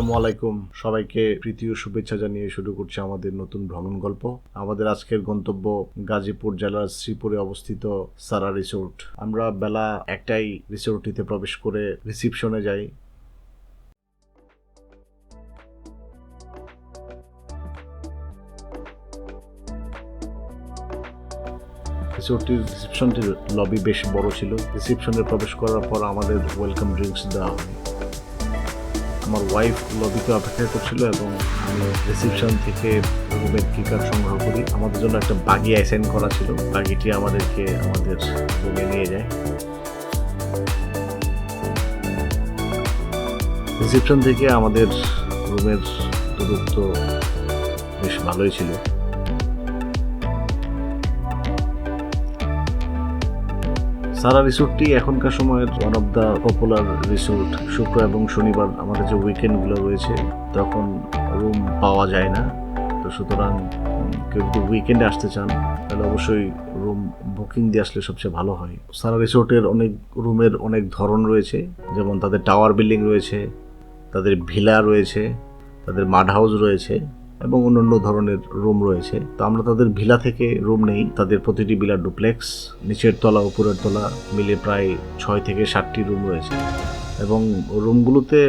আসসালামু আলাইকুম। সবাইকে ও শুভেচ্ছা জানিয়ে শুরু করছি আমাদের নতুন ভ্রমণ গল্প। আমাদের আজকের গন্তব্য গাজীপুর জেলার শ্রীপুরে অবস্থিত সারা রিসোর্ট। আমরা বেলা একটাই রিসোর্টটিতে প্রবেশ করে রিসিপশনে যাই। রিসোর্টটির রিসেপশনটির লবি বেশ বড় ছিল। রিসেপশনে প্রবেশ করার পর আমাদের ওয়েলকাম ড্রিঙ্কস দেওয়া হয়। আমার ওয়াইফ লবিতে অপেক্ষা করছিল এবং আমি রিসেপশন থেকে রুমের কি কার্ড সংগ্রহ করি। আমাদের জন্য একটা বাগি অ্যাসাইন করা ছিল। বাগিটি আমাদেরকে আমাদের রুমে নিয়ে যায়। রিসেপশন থেকে আমাদের রুমের দূরত্ব বেশ ভালোই ছিল। সারা রিসোর্টটি এখনকার সময়ের one of the popular resort শুক্র এবং শনিবার আমাদের যে উইকেন্ডগুলো রয়েছে, তখন রুম পাওয়া যায় না। তো সুতরাং কেউ যদি উইকেন্ডে আসতে চান, তাহলে অবশ্যই রুম বুকিং দিয়ে আসলে সবচেয়ে ভালো হয়। সারা রিসোর্টের অনেক, রুমের অনেক ধরন রয়েছে। যেমন তাদের টাওয়ার বিল্ডিং রয়েছে, তাদের ভিলা রয়েছে, তাদের মাড হাউস রয়েছে। এবং অন্যান্য ধরনের রুম রয়েছে। তো আমরা তাদের ভিলা থেকে রুম নেই। তাদের প্রতিটি ভিলা ডুপ্লেক্স, নিচের তলা, উপরের তলা মিলে প্রায় ছয় থেকে সাতটি রুম রয়েছে। এবং রুমগুলোতে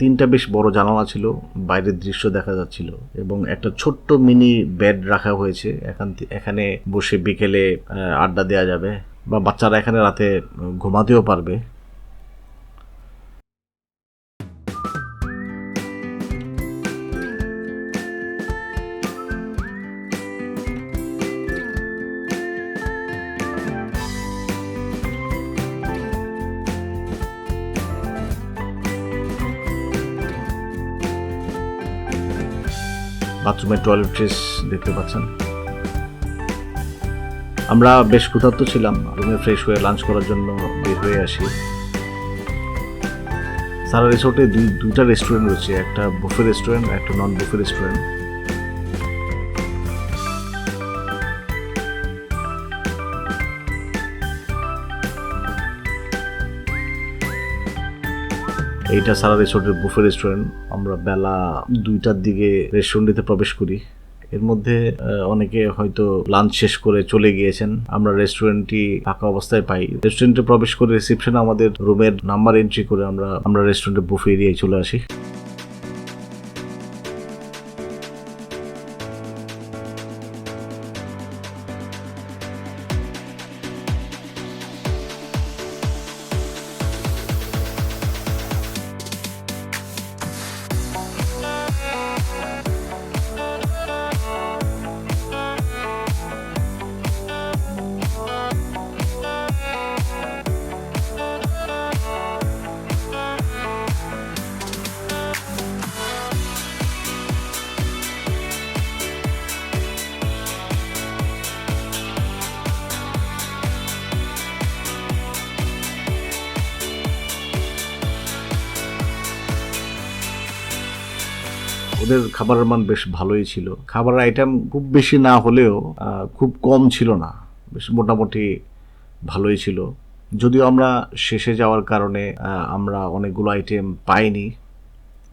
তিনটা বেশ বড় জানালা ছিল, বাইরের দৃশ্য দেখা যাচ্ছিল এবং একটা ছোট্ট মিনি বেড রাখা হয়েছে। এখান এখানে বসে বিকেলে আড্ডা দেওয়া যাবে বা বাচ্চারা এখানে রাতে ঘুমাতেও পারবে। বাথরুমের টয়লেট্রিস দেখতে পাচ্ছেন। আমরা বেশ ক্ষুধার্ত ছিলাম, রুমে ফ্রেশ হয়ে লাঞ্চ করার জন্য বের হয়ে আসি। সারা রিসোর্টে দুই দুটা রেস্টুরেন্ট রয়েছে, একটা বুফে রেস্টুরেন্ট একটা নন বুফে রেস্টুরেন্ট এইটা সারা রিসোর্টের বুফে রেস্টুরেন্ট আমরা বেলা দুইটার দিকে রেস্টুরেন্টটিতে প্রবেশ করি। এর মধ্যে অনেকে হয়তো লাঞ্চ শেষ করে চলে গিয়েছেন। আমরা রেস্টুরেন্টটি ফাঁকা অবস্থায় পাই। রেস্টুরেন্টে প্রবেশ করে রিসেপশনে আমাদের রুমের নাম্বার এন্ট্রি করে আমরা আমরা রেস্টুরেন্টে বুফে এরিয়ায় চলে আসি। ওদের খাবারের মান বেশ ভালোই ছিল। খাবারের আইটেম খুব বেশি না হলেও খুব কম ছিল না। বেশ মোটামুটি ভালোই ছিল। যদিও আমরা শেষে যাওয়ার কারণে আমরা অনেকগুলো আইটেম পাইনি।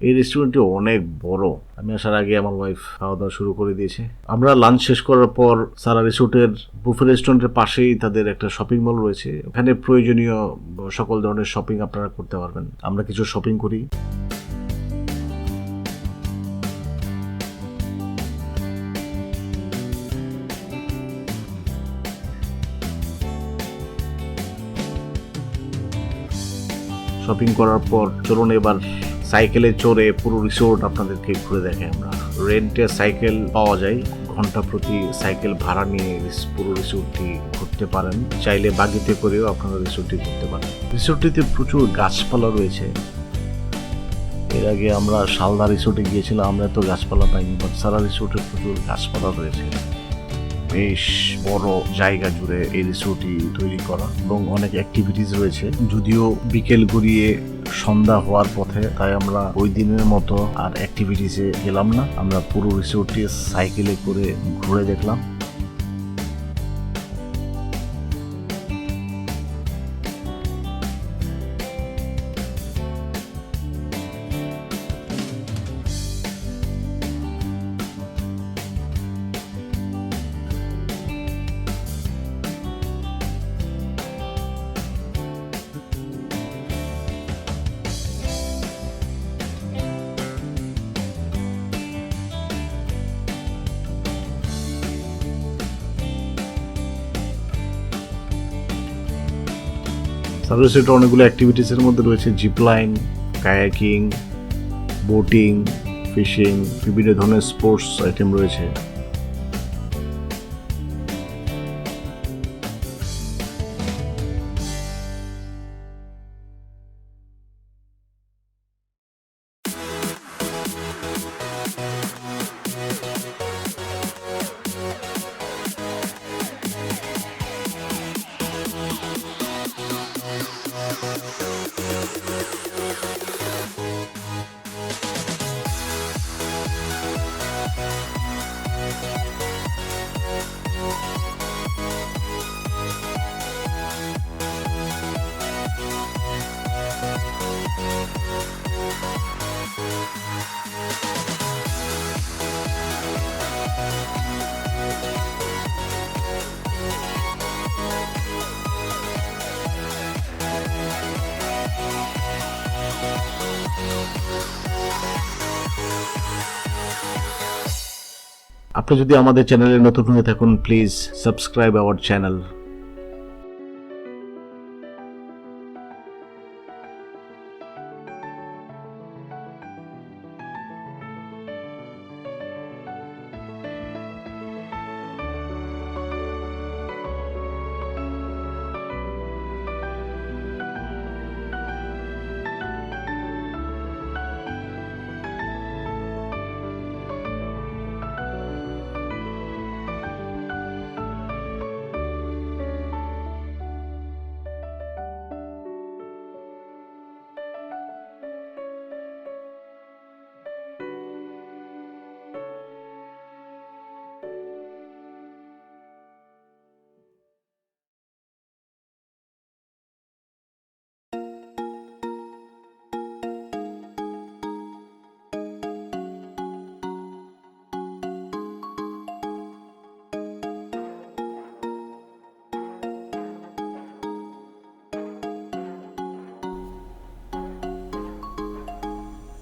এই রেস্টুরেন্টটি অনেক বড়। আমি আসার আগে আমার ওয়াইফ খাওয়া দাওয়া শুরু করে দিয়েছে। আমরা লাঞ্চ শেষ করার পর সারা রিসোর্টের বুফে রেস্টুরেন্টের পাশেই তাদের একটা শপিং মল রয়েছে। ওখানে প্রয়োজনীয় সকল ধরনের শপিং আপনারা করতে পারবেন। আমরা কিছু শপিং করি। শপিং করার পর চলুন এবার সাইকেলে চড়ে পুরো রিসোর্ট আপনাদেরকে ঘুরে দেখে আমরা। রেন্টে সাইকেল পাওয়া যায়, ঘণ্টা প্রতি সাইকেল ভাড়া নিয়ে পুরো রিসোর্টটি ঘুরতে পারেন। চাইলে বাগিতে করেও আপনারা রিসোর্টটি ঘুরতে পারেন। রিসোর্টটিতে প্রচুর গাছপালা রয়েছে। এর আগে আমরা শালদা রিসোর্টে গিয়েছিলাম, আমরা তো গাছপালা পাইনি বাট সারা রিসোর্টে প্রচুর গাছপালা রয়েছে। বেশ বড় জায়গা জুড়ে এই রিসোর্টটি তৈরি করা এবং অনেক অ্যাক্টিভিটিস রয়েছে। যদিও বিকেল গড়িয়ে সন্ধ্যা হওয়ার পথে তাই আমরা ওই দিনের মতো আর অ্যাক্টিভিটিসে গেলাম না। আমরা পুরো রিসোর্টটি সাইকেলে করে ঘুরে দেখলাম। সার্ভিস সেটা অনেকগুলো অ্যাক্টিভিটিসের মধ্যে রয়েছে zip line kayaking boating fishing বিভিন্ন ধরনের স্পোর্টস আইটেম রয়েছে। আপনি যদি আমাদের চ্যানেলে নতুন হয়ে থাকুন please subscribe our channel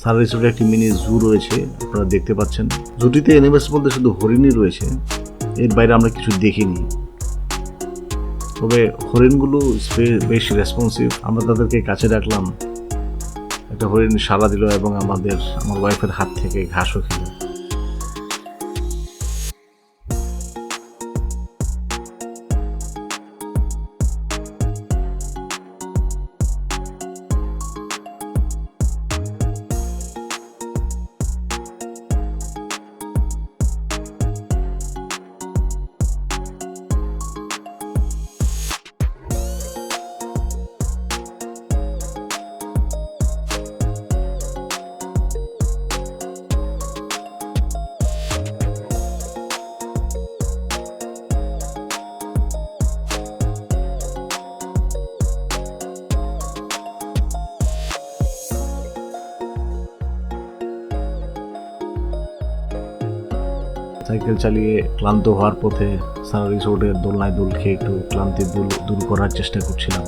Sara রিসোর্টে একটি মিনি জু রয়েছে, আপনারা দেখতে পাচ্ছেন। জুটিতে এনিমেলস বলতে শুধু হরিণই রয়েছে, এর বাইরে আমরা কিছু দেখিনি। তবে হরিণগুলো বেশ রেসপন্সিভ আমরা তাদেরকে কাছে রাখলাম। একটা হরিণ সাড়া দিল এবং আমাদের, আমার ওয়াইফের হাত থেকে ঘাসও খেলো। সাইকেল চালিয়ে ক্লান্ত হওয়ার পথে সারা রিসোর্টের দোলনায় দোল খেয়ে একটু ক্লান্তি দূর দূর করার চেষ্টা করছিলাম।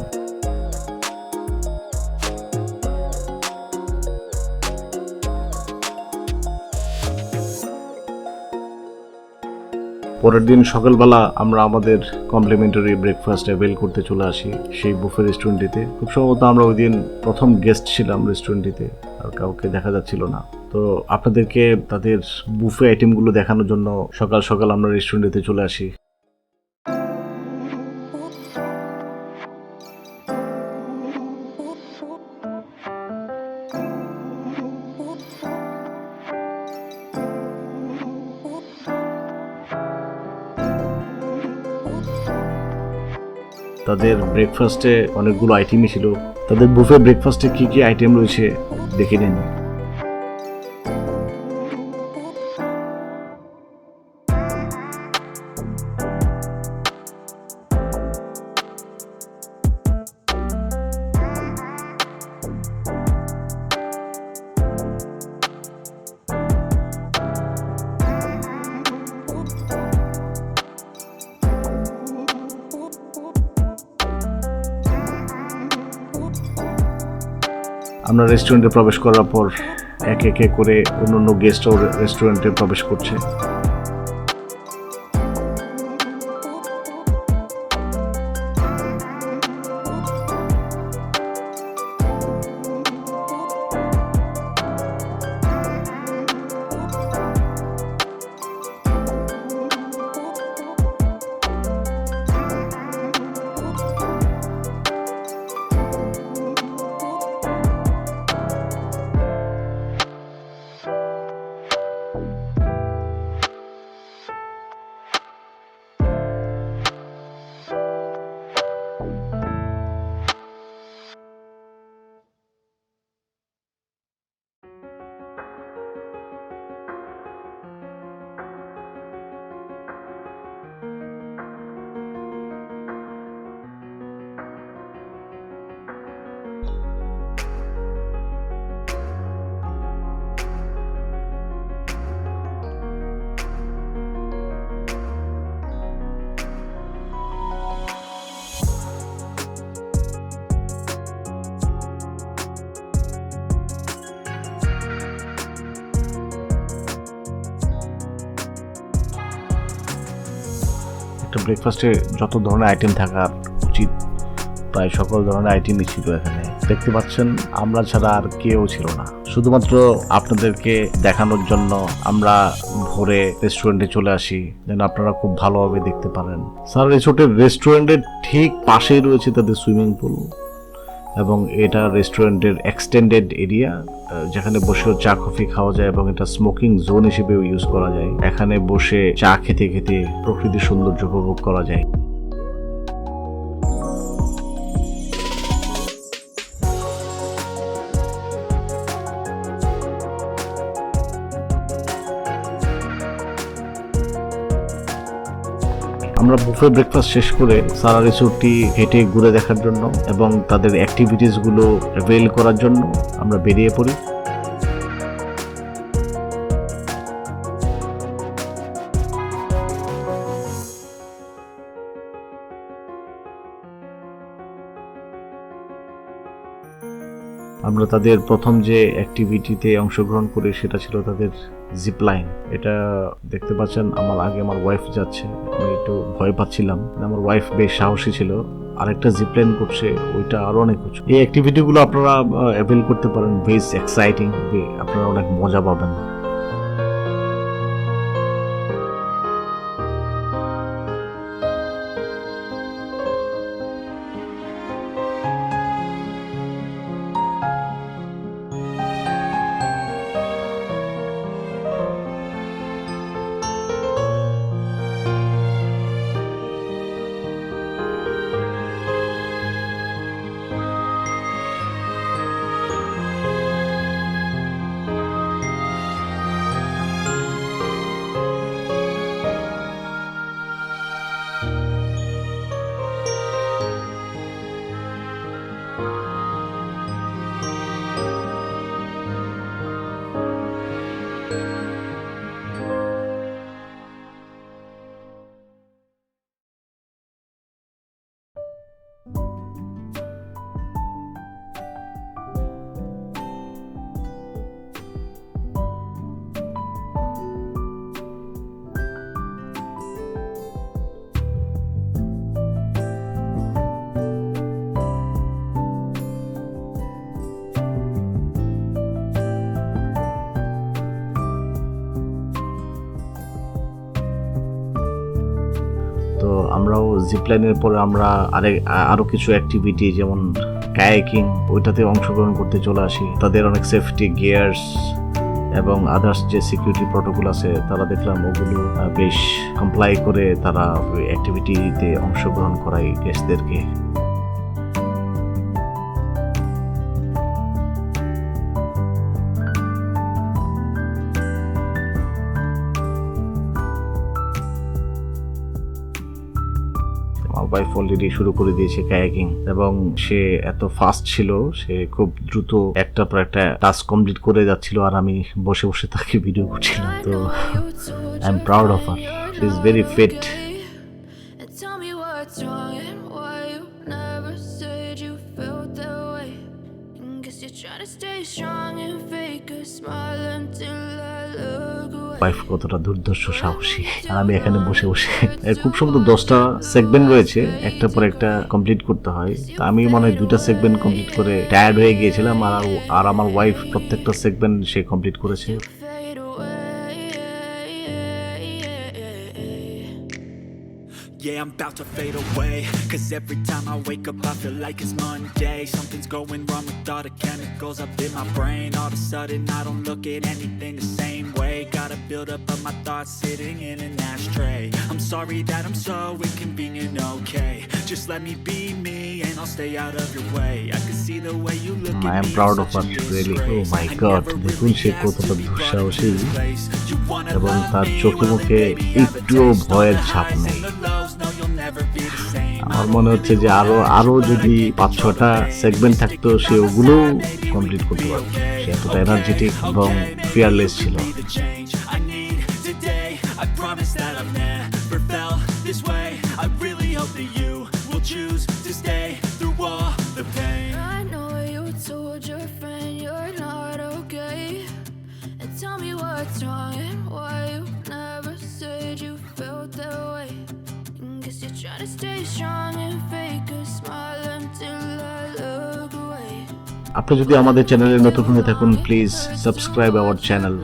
পরের দিন সকালবেলা আমরা আমাদের কমপ্লিমেন্টারি ব্রেকফাস্ট অ্যাভেল করতে চলে আসি সেই বুফে রেস্টুরেন্টটিতে খুব সম্ভবত আমরা ওই দিন প্রথম গেস্ট ছিলাম রেস্টুরেন্টটিতে আর কাউকে দেখা যাচ্ছিল না। তো আপনাদেরকে তাদের বুফে আইটেমগুলো দেখানোর জন্য সকাল সকাল আমরা রেস্টুরেন্টে চলে আসি। তাদের ব্রেকফাস্টে অনেকগুলো আইটেমই ছিল। তাদের বুফে ব্রেকফাস্টে কি কি আইটেম রয়েছে দেখে নিন। আমরা রেস্টুরেন্টে প্রবেশ করার পর একে একে করে অন্য অন্য গেস্টও রেস্টুরেন্টে প্রবেশ করছে। একটা ব্রেকফাস্টে যত ধরনের আইটেম থাকা উচিত, প্রায় সকল ধরনের আইটেমই ছিল এখানে। দেখতে পাচ্ছেন, আমরা ছাড়া আর কেউ ছিল না। শুধুমাত্র আপনাদেরকে দেখানোর জন্য আমরা ভোরে রেস্টুরেন্টে চলে আসি, যেন আপনারা খুব ভালোভাবে দেখতে পারেন। স্যার, রিসোর্টের রেস্টুরেন্টের ঠিক পাশেই রয়েছে তাদের সুইমিং পুল এবং এটা রেস্টুরেন্টের এক্সটেন্ডেড এরিয়া যেখানে বসেও চা কফি খাওয়া যায় এবং এটা স্মোকিং জোন হিসেবেও ইউজ করা যায়। এখানে বসে চা খেতে খেতে প্রকৃতির সৌন্দর্য উপভোগ করা যায়। আমরা বুফে ব্রেকফাস্ট শেষ করে সারা রিসোর্টটি হেঁটে ঘুরে দেখার জন্য এবং তাদের অ্যাক্টিভিটিসগুলো অ্যাভেল করার জন্য আমরা বেরিয়ে পড়ি। আমরা তাদের প্রথম যে অ্যাক্টিভিটিতে অংশগ্রহণ করি সেটা ছিল তাদের জিপ লাইন এটা দেখতে পাচ্ছেন, আমার আগে আমার ওয়াইফ যাচ্ছে। আমি একটু ভয় পাচ্ছিলাম। আমার ওয়াইফ বেশ সাহসী ছিল। আরেকটা জিপলাইন করছে, ওইটা আরও অনেক কিছু এই অ্যাক্টিভিটিগুলো আপনারা অ্যাভেল করতে পারেন। বেশ এক্সাইটিং আপনারা অনেক মজা পাবেন। আমরাও জিপলাইনের পরে আমরা আরেক আরও কিছু অ্যাক্টিভিটি যেমন কায়াকিং ওইটাতে অংশগ্রহণ করতে চলে আসি। তাদের অনেক সেফটি গিয়ার্স এবং আদার্স যে সিকিউরিটি প্রোটোকল আছে, তারা দেখলাম ওগুলো বেশ কমপ্লাই করে তারা ওই অ্যাক্টিভিটিতে অংশগ্রহণ করায় গেস্টদেরকে অলরেডি শুরু করে দিয়েছে কায়াকিং। এবং সে এত ফাস্ট ছিল, সে খুব দ্রুত একটা পর একটা টাস্ক কমপ্লিট করে যাচ্ছিল আর আমি বসে বসে তাকে ভিডিও করছিলাম। তো I am proud of R is very fit wife কতটা দুর্ধর্ষ সাহসী আর আমি এখানে বসে বসে খুব সম্ভবত দশটা সেগমেন্ট রয়েছে একটা পর একটা কমপ্লিট করতে হয় তা আমি মনে হয় দুটা সেগমেন্ট কমপ্লিট করে টায়ার্ড হয়ে গিয়েছিলাম আর আর আমার ওয়াইফ প্রত্যেকটা সেগমেন্ট সে কমপ্লিট করেছে Yeah, I'm about to fade away. Cause every time I wake up, I feel like it's Monday. Something's going wrong with all the chemicals up in my brain. All of a sudden, I don't look at anything the same way. Gotta build up of my thoughts sitting in an ashtray. I'm sorry that I'm so inconvenient, okay? Just let me be me and I'll stay out of your way. I can see the way you look at I am proud of her, really. Oh my God, দেখুন সে asked কতটা দুঃসাহসী এবং তার চোখে মুখে a একটুও. ভয়ের The ছাপ নেই the the. আমার মনে হচ্ছে যে আরও আরও যদি পাঁচ ছটা সেগমেন্ট থাকতো সে ওগুলো কমপ্লিট করতে পারতো সে এতটা এনার্জেটিক এবং ফিয়ারলেস ছিল promise that I've never felt this way. I really hope that you will choose to stay through all the pain. I know you told your friend you're not okay. And tell me what's wrong and why you never said you felt that way. And guess you're trying to stay strong and fake a smile until I look away. আপনি যদি আমাদের চ্যানেলে নতুন হয়ে থাকুন please subscribe our channel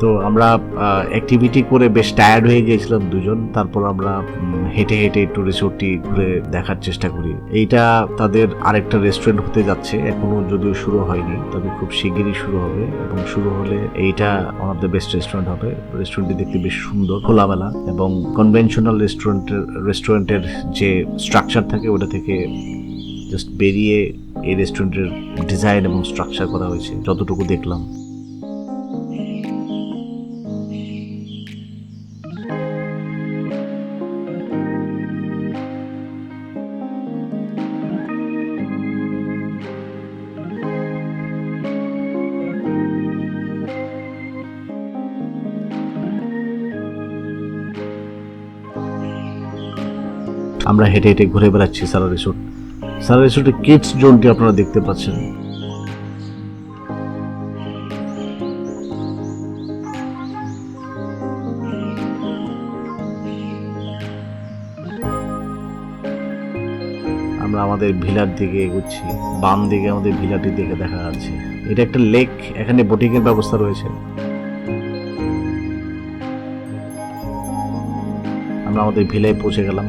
তো আমরা activity করে বেশ টায়ার্ড হয়ে গিয়েছিলাম দুজন। তারপর আমরা হেঁটে হেঁটে একটু রিসোর্টটি ঘুরে দেখার চেষ্টা করি। এইটা তাদের আরেকটা রেস্টুরেন্ট হতে যাচ্ছে। এখনও যদিও শুরু হয়নি, তবে খুব শিগগিরই শুরু হবে। এবং শুরু হলে এইটা one of the best restaurant হবে। রেস্টুরেন্টটি দেখতে বেশ সুন্দর, খোলামেলা এবং কনভেনশনাল রেস্টুরেন্টের রেস্টুরেন্টের যে স্ট্রাকচার থাকে, ওটা থেকে জাস্ট বেরিয়ে এই রেস্টুরেন্টের ডিজাইন এবং স্ট্রাকচার করা হয়েছে, যতটুকু দেখলাম। আমরা হেঁটে হেঁটে ঘুরে বেড়াচ্ছি সারা রিসোর্ট। সারা রিসোর্টের কিডস জোনটি আপনারা দেখতে পাচ্ছেন। আমরা আমাদের ভিলার দিকে এগোচ্ছি। বাম দিকে আমাদের ভিলাটির দিকে দেখা যাচ্ছে। এটা একটা লেক, এখানে বোটিং এর ব্যবস্থা রয়েছে। আমরা আমাদের ভিলায় পৌঁছে গেলাম।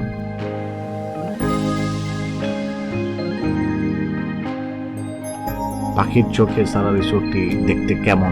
পাখির চোখে সারা রিসোর্টটি দেখতে কেমন?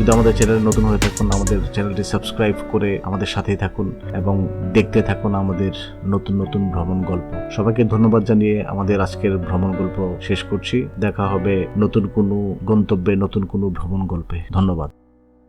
যদি আমাদের চ্যানেলে নতুন হয়ে থাকুন, আমাদের চ্যানেলটি সাবস্ক্রাইব করে আমাদের সাথেই থাকুন এবং দেখতে থাকুন আমাদের নতুন নতুন ভ্রমণ গল্প। সবাইকে ধন্যবাদ জানিয়ে আমাদের আজকের ভ্রমণ গল্প শেষ করছি। দেখা হবে নতুন কোনো গন্তব্যে, নতুন কোনো ভ্রমণ গল্পে। ধন্যবাদ।